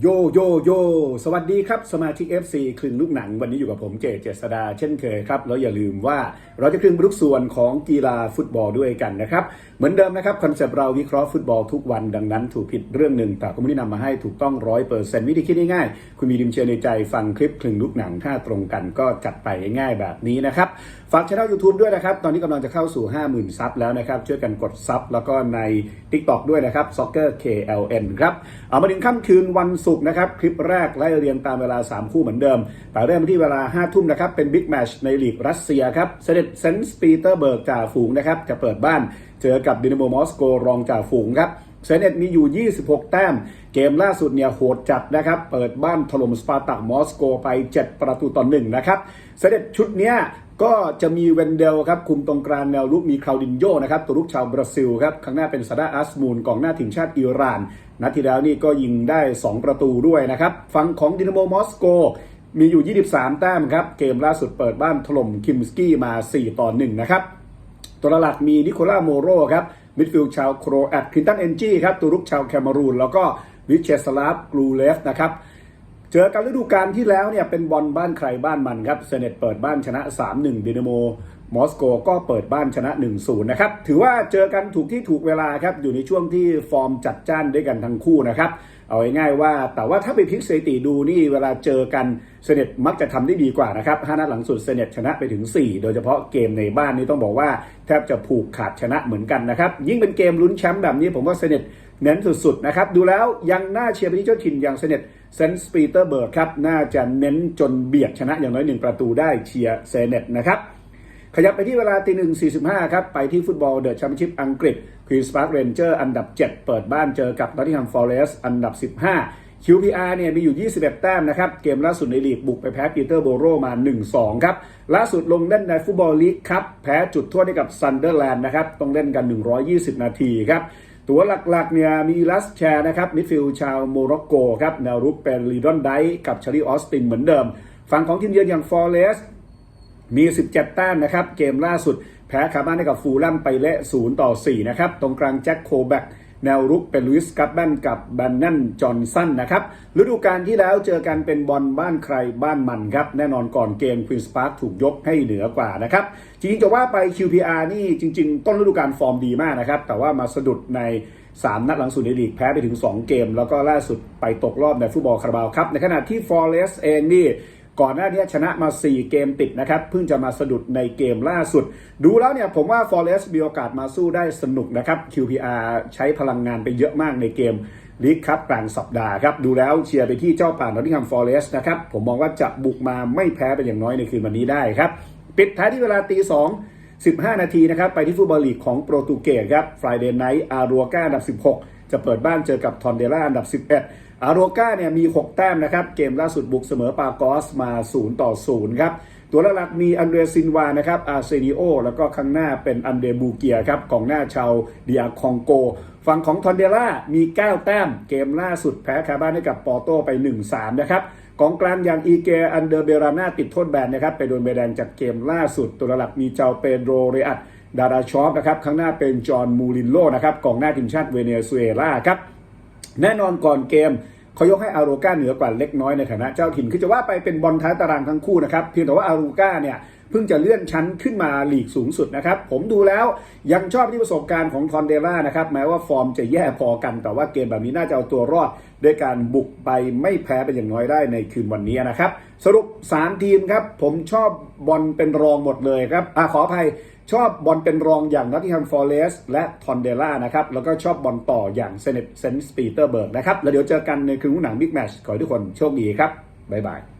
โยโยโย สวัสดีครับ สมาชิก FC คลึงลูกหนัง วันนี้อยู่กับผมเจเจษดาเช่นเคยครับ แล้วอย่าลืมว่าเราจะคลึงทุกส่วนของกีฬาฟุตบอลด้วยกันนะครับ เหมือนเดิมนะครับ คอนเซปต์เราวิเคราะห์ฟุตบอลทุกวันดังนั้นถูกผิดเรื่องหนึ่งแต่ก็ไม่ได้นำมาให้ถูกต้องร้อยเปอร์เซ็นต์วิธีคิดง่ายๆ คุณมีดิมเชียร์ในใจฟังคลิปคลึงลูกหนังถ้าตรงกันก็จัดไปง่ายๆแบบนี้นะครับฝากช่อง YouTube ด้วยนะครับตอนนี้กำลังจะเข้าสู่ 50,000ซับแล้วนะครับช่วยกันกดซับแล้วก็ใน TikTok ด้วยนะครับ Soccer KLN ครับเอามาถึงค่ำคืนวันศุกร์นะครับ คลิปแรกไล่เรียงตามเวลา 3 คู่เหมือนเดิม แต่เริ่มที่เวลา 5 ทุ่มนะครับ เป็นบิ๊กแมชในลีกรัสเซียครับ เซเดตเซนส์ปีเตอร์เบิร์กจ่าฝูงนะครับ จะเปิดบ้านเจอกับดินาโมมอสโกรองจ่าฝูงครับ เซเนตมีอยู่ 26 แต้ม เกมล่าสุดเนี่ยโหดจัดนะครับ เปิดบ้านถล่มสปาร์ตักมอสโกไป 7 ประตูต่อหนึ่งนะครับ เซเนตชุดเนี้ยก็จะมีเวนเดลครับคุมตรงกลางแนวลุกมีคลาวดินโยนะครับตัวลุกชาวบราซิลครับข้างหน้าเป็นซาดาอัสมูนกองหน้าทีมชาติอิหร่าน นัดที่แล้วนี่ก็ยิงได้ 2 ประตูด้วยนะครับฝั่งของดินาโมมอสโกมีอยู่ 23 แต้มครับ เกมล่าสุดเปิดบ้านถล่มคิมสกี้มา 4 ต่อ 1 นะครับ ตัวหลักมีนิโคล่าโมโรครับ มิดฟิลด์ชาวโครแอตคินตันเอนจีครับตูรุกชาวแคมารูน แล้วก็วิเชสลาฟกลูเลฟนะครับ เจอกันฤดูกาลที่แล้วเนี่ยเป็นบอลบ้านใครบ้านมันครับเซเนตเปิดบ้านชนะ 3-1ดินาโมมอสโกก็เปิดบ้านชนะ 1-0 นะครับ ถือว่าเจอกันถูกที่ถูกเวลาครับ อยู่ในช่วงที่ฟอร์มจัดจ้านด้วยกันทั้งคู่นะครับ เอาง่ายๆว่า แต่ว่าถ้าไปพลิกสถิติดูนี่เวลาเจอกันเซเนตมักจะทำได้ดีกว่านะครับห้านัดหลังสุดเซเนตชนะไปถึง 4 โดยเฉพาะเกมในบ้านนี่ต้องบอกว่าแทบจะผูกขาดชนะเหมือนกันนะครับ ยิ่งเป็นเกมลุ้นแชมป์แบบนี้ผมว่าเซเนต เน้นสุดๆนะครับ ดูแล้วยังน่าเชียร์ไปที่เจ้าถิ่นอย่างเซเนตเซนต์ปีเตอร์เบิร์กครับน่าจะเน้นจนเบียดชนะอย่างน้อยหนึ่งประตูได้เชียร์เซเนตนะครับขยับไปที่เวลาตีหนึ่งสี่สิบห้าครับ ไปที่ฟุตบอลเดอะแชมเปี้ยนชิพอังกฤษควีนสปาร์คเรนเจอร์อันดับ 7 เปิดบ้านเจอกับนอตติงแฮมฟอเรสต์อันดับ 15 QPR เนี่ยมีอยู่ 21 แต้มนะครับ เกมล่าสุดในลีกบุกไปแพ้ปีเตอร์โบโรมา 1-2 ครับ ล่าสุดลงเล่นในฟุตบอลลีกครับ แพ้จุดโทษให้กับซันเดอร์แลนด์นะครับ ต้องเล่นกัน 120 นาทีครับ ตัวหลักๆเนี่ยมีลัสแชร์นะครับมิดฟิลด์ชาวโมร็อกโกครับแนวรุกเป็นลีดอนไดกับชารีออสตินเหมือนเดิม ฝั่งของทีมเยือนอย่างฟอเรสมี 17 แต้มนะครับ เกมล่าสุดแพ้คาบ้านให้กับฟูลแลมไปเละ0ต่อ4นะครับตรงกลางแจ็คโคแบก แนวรุกเป็นลุยส์กัตแบนกับแบนนันจอห์นสันนะครับฤดูกาลที่แล้วเจอกันเป็นบอลบ้านใครบ้านมันครับ แน่นอนก่อนเกมควีนสปาร์คถูกยกให้เหนือกว่านะครับ จริงๆจะว่าไป QPR นี่จริง ๆ ต้นฤดูกาลฟอร์มดีมากนะครับ แต่ว่ามาสะดุดใน 3 นัดหลังสุดในลีกแพ้ไปถึง 2 เกม แล้วก็ล่าสุดไปตกรอบในฟุตบอลคาราบาวครับในขณะที่ฟอร์เรสเองนี่ ก่อนหน้านี้ชนะมา 4 เกมติดนะครับ เพิ่งจะมาสะดุดในเกมล่าสุด ดูแล้วเนี่ยผมว่า Forest มีโอกาสมาสู้ได้สนุกนะครับ QPR ใช้พลังงานไปเยอะมากในเกมลีกครับกลางสัปดาห์ครับ ดูแล้วเชียร์ไปที่เจ้าป่านนอตติงแฮมฟอเรสต์นะครับ ผมมองว่าจะบุกมาไม่แพ้เป็นอย่างน้อยในคืนวันนี้ได้ครับ ปิดท้ายที่เวลาตีสอง15 นาทีนะครับ ไปที่ฟุตบอลลีกของโปรตุเกสครับ Friday Night อารัวกาดับ 16 จะเปิดบ้านเจอกับทอนเดล่าอันดับ 11 อาโรกาเนี่ยมี 6 แต้มนะครับ เกมล่าสุดบุกเสมอปากอสมา 0 ต่อ 0 ครับ ตัวหลักๆมีอันเดรซินวานะครับอาร์เซนิโอแล้วก็ข้างหน้าเป็นอันเดบูเกียครับกองหน้าชาวเดียคองโก ฝั่งของทอนเดล่ามี 9 แต้ม เกมล่าสุดแพ้คาบ้านให้กับปอร์โตไป 1-3 นะครับกองกลางอย่างอีเกอันเดอร์เบราน่าติดโทษแบนนะครับไปโดนใบแดงจากเกมล่าสุดตัวหลักมีเจ้าเปโดรเรอัต ดาราชอฟนะครับข้างหน้าเป็นจอห์นมูรินโลนะครับกองหน้าทีมชาติเวเนซุเอลาครับแน่นอนก่อนเกมเขายกให้อารูก้าเหนือกว่าเล็กน้อยในฐานะเจ้าถิ่นคือจะว่าไปเป็นบอลท้ายตารางทั้งคู่นะครับเพียงแต่ว่าอารูก้าเนี่ยเพิ่งจะเลื่อนชั้นขึ้นมาหลีกสูงสุดนะครับ ผมดูแล้วยังชอบที่ประสบการณ์ของทอนเดล่านะครับ แม้ว่าฟอร์มจะแย่พอกัน แต่ว่าเกมแบบนี้น่าจะเอาตัวรอด ด้วยการบุกไปไม่แพ้เป็นอย่างน้อยได้ในคืนวันนี้นะครับ สรุป 3 ทีมครับ ผมชอบบอลเป็นรองหมดเลยครับอขออภัย ชอบบอลเป็นรองอย่างนอตติงแฮมฟอร์เรสและทอนเดล่านะครับ แล้วก็ชอบบอลต่ออย่างเซเนตเซนต์ปีเตอร์เบิร์กนะครับ แล้วเดี๋ยวเจอกันในคืนหนังบิ๊กแมชขอให้ทุกคนโชคดีครับ บ๊ายบาย